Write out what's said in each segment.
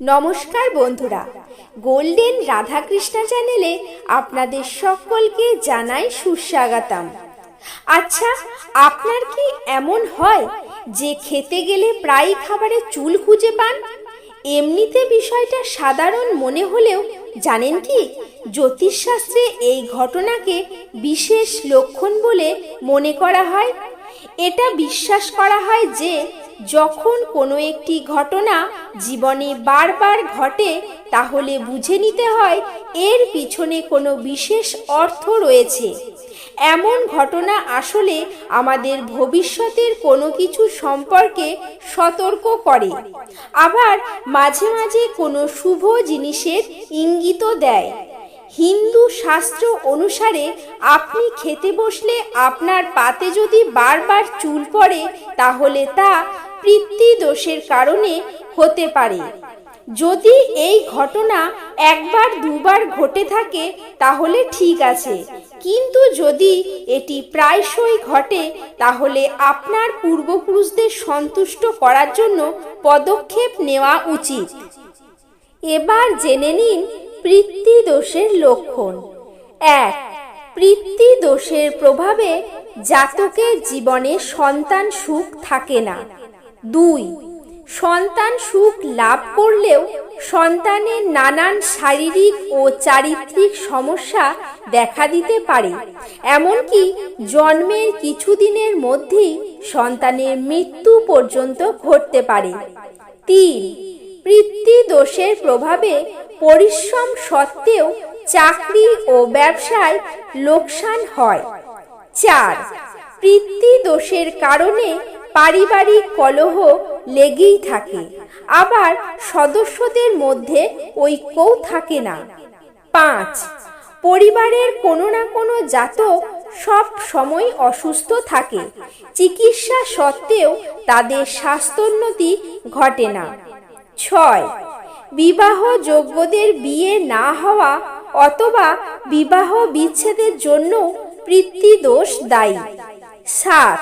নমস্কার বন্ধুরা। গোল্ডেন রাধাকৃষ্ণা চ্যানেলে আপনাদের সকলকে জানাই সুস্বাগতম। আচ্ছা আপনার কি এমন হয় যে খেতে গেলে প্রায় খাবারে চুল খুঁজে পান? এমনিতে বিষয়টা সাধারণ মনে হলেও জানেন কি? জ্যোতিষশাস্ত্রে এই ঘটনাকে বিশেষ লক্ষণ বলে মনে করা হয়। এটা বিশ্বাস করা হয় যে, যখন কোনো একটি ঘটনা জীবনে বারবার ঘটে, তাহলে বুঝে নিতে হয় এর পিছনে কোনো বিশেষ অর্থ রয়েছে। এমন ঘটনা আসলে আমাদের ভবিষ্যতের কোনো কিছু সম্পর্কে সতর্ক করে, আবার মাঝে মাঝে কোনো শুভ জিনিসের ইঙ্গিত দেয়। হিন্দু শাস্ত্র অনুসারে আপনি খেতে বসলে আপনার পাতে যদি বারবার চুল পড়ে, তাহলে তা দোষের কারণে হতে পারে। যদি এই ঘটনা একবার দুবার ঘটে থাকে, তাহলে ঠিক আছে। কিন্তু যদি এটি প্রায়শই ঘটে, তাহলে আপনার পূর্বপুরুষদের সন্তুষ্ট করার জন্য পদক্ষেপ নেওয়া উচিত। এবার জেনে নিন পিতৃ দোষের লক্ষণ। এক পিতৃ দোষের প্রভাবে জাতকের জীবনে সন্তান সুখ থাকে না। দুই, সন্তান সুখ লাভ করলেও সন্তানের নানান শারীরিক ও চারিত্রিক সমস্যা দেখা দিতে পারে। এমনকি জন্মের কিছুদিনের মধ্যেই সন্তানের মৃত্যু পর্যন্ত ঘটতে পারে। তিন পিতৃ দোষের প্রভাবে পরিশ্রম সত্ত্বেও চাকরি ও ব্যবসায় লোকসান হয়। চার পিতৃ দোষের কারণে পারিবারিক কলহ লেগেই থাকে। আবার সদস্যদের মধ্যে ঐক্যও থাকে না। পাঁচ, পরিবারের কোনো না কোনো জাতক সব সময় অসুস্থ থাকে। চিকিৎসা সত্ত্বেও তাদের স্বাস্থ্যোন্নতি ঘটে না। ছয়। বিবাহ যোগ্যদের বিয়ে না হওয়া অথবা বিবাহ বিচ্ছেদের জন্য পিতৃদোষ দায়ী। সাত।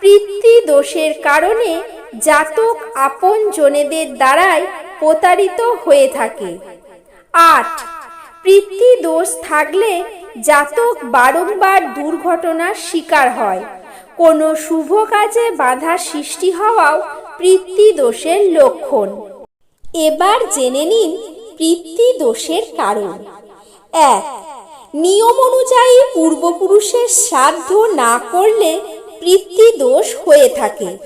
পিতৃদোষের কারণে জাতক আপন জনেদের দ্বারাই প্রতারিত হয়ে থাকে। আট। পিতৃদোষ থাকলে জাতক বারংবার দুর্ঘটনার শিকার হয়। কোনো শুভ কাজে বাধা সৃষ্টি হওয়াও পিতৃদোষের লক্ষণ। এবার জেনে নিন পিতৃ দোষের কারণ। এক, নিয়ম অনুযায়ী পূর্বপুরুষের শ্রাদ্ধ না করলে পিতৃদোষ হয়ে থাকে।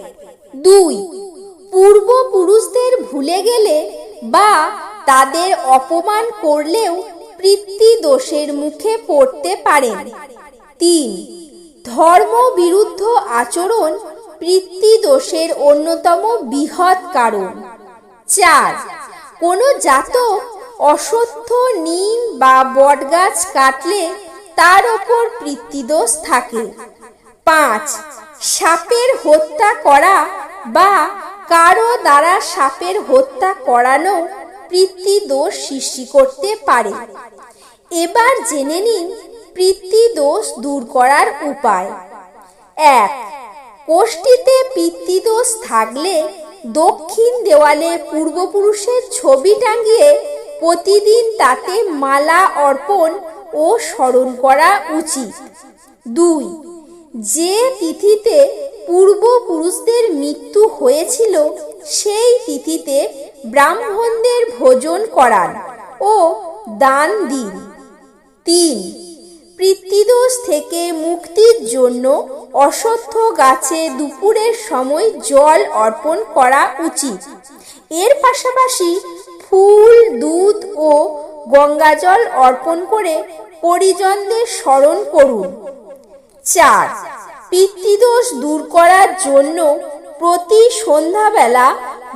দুই, পূর্বপুরুষদের ভুলে গেলে বা তাদের অপমান করলেও পিতৃদোষের মুখে পড়তে পারেন। তিন ধর্ম বিরুদ্ধ আচরণ পিতৃদোষের অন্যতম বৃহৎ কারণ। চার। কোনো জাতক অসত্য নিম বা বটগাছ কাটলে তার ওপর পিতৃদোষ থাকে। পাঁচ। সাপের হত্যা করা বা কারও দ্বারা সাপের হত্যা করানো পিতৃদোষ সৃষ্টি করতে পারে। এবার জেনে নিন পিতৃদোষ দূর করার উপায়। এক। কোষ্ঠীতে পিতৃদোষ থাকলে দক্ষিণ দেওয়ালে পূর্বপুরুষের ছবি টাঙিয়ে প্রতিদিন তাতে মালা অর্পণ ও স্মরণ করা উচিত। দুই, যে তিথিতে পূর্বপুরুষদের মৃত্যু হয়েছিল, সেই তিথিতে ব্রাহ্মণদের ভোজন করান ও দান দিন। তিন পিতৃদোষ থেকে মুক্তির জন্য অশ্বত্থ গাছে দুপুরের সময় জল অর্পণ করা উচিত। এর পাশাপাশি ফুল, দুধ ও গঙ্গাজল অর্পণ করে পরিজনদের স্মরণ করুন। চার, পিতৃদোষ দূর করার জন্য প্রতি সন্ধ্যাবেলা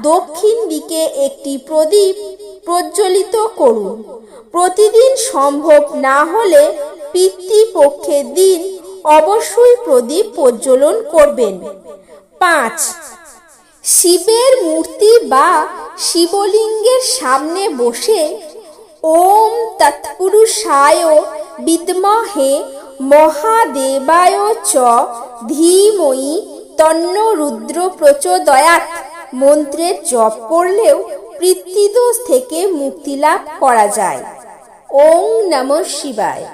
দক্ষিণ দিকে একটি প্রদীপ প্রজ্বলিত করুন। প্রতিদিন সম্ভব না হলে পিতৃপক্ষের দিন অবশ্যই প্রদীপ প্রজ্বলন করবেন। পাঁচ, শিবের মূর্তি বা শিবলিঙ্গের সামনে বসে ওম তৎপুরুষায় বিদ্মহে মহাদেবায় চ ধীময়ী তন্ন রুদ্র প্রচোদয়াত মন্ত্রের জপ করলেও পিতৃদোষ থেকে মুক্তি লাভ করা যায়। ওং নমঃ শিবায়।